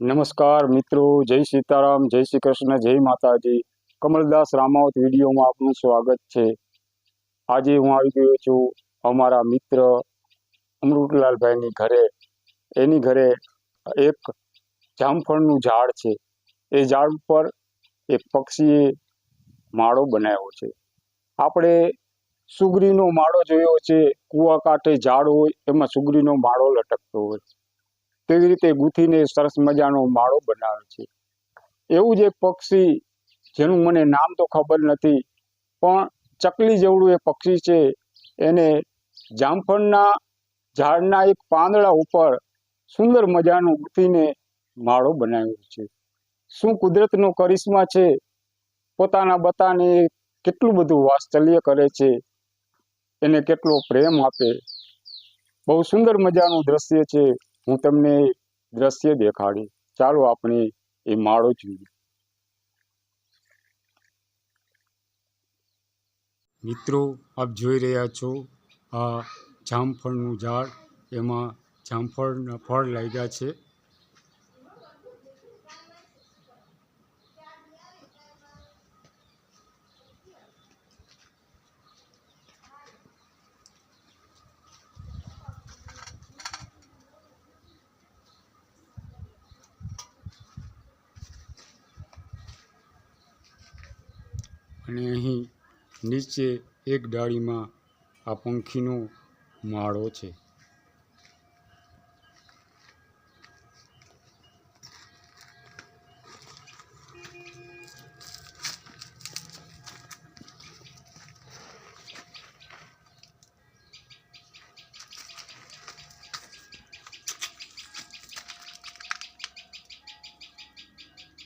નમસ્કાર મિત્રો, જય સીતારામ, જય શ્રી કૃષ્ણ, જય માતાજી. કમલદાસ રામાવત વિડીયોમાં આપનું સ્વાગત છે. આજે હું આવી ગયો છું અમારા મિત્ર અમૃતલાલભાઈની ઘરે. એની ઘરે એક જામફળનું ઝાડ છે. એ ઝાડ ઉપર એક પક્ષીએ માળો બનાવ્યો છે. આપણે સુગરીનો માળો જોયો છે. કૂવા કાંઠે ઝાડ હોય, એમાં સુગરીનો માળો લટકતો હોય. તેવી રીતે ગૂંથીને સરસ મજાનો માળો બનાવે છે. એવું જ એક પક્ષી જેનું મને નામ તો ખબર નથી, પણ ચકલી જેવડું એ પક્ષી છે. એને જામફળના ઝાડના એક પાંદડા ઉપર સુંદર મજાનું ગૂંથીને માળો બનાવ્યો છે. શું કુદરતનો કરિશ્મા છે? પોતાના બતાને કેટલું બધું વાત્સલ્ય કરે છે? એને કેટલો પ્રેમ આપે? બહુ સુંદર મજાનું દ્રશ્ય છે. હું તમને દ્રશ્ય દેખાડી. ચાલો આપણે એ માળો જોઈએ. મિત્રો, આપ જોઈ રહ્યા છો આ જામફળનું ઝાડ. એમાં જામફળના ફળ લાગ્યા છે. અને અહીં નીચે એક ડાળીમાં આ પંખીનો માળો છે.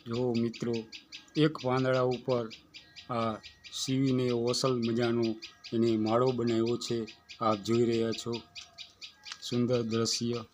જો મિત્રો એક પાંદડા ઉપર આ સીવીને ઓસલ મજાનો એને માળો બનાવ્યો છે. આપ જોઈ રહ્યા છો. સુંદર દ્રશ્ય.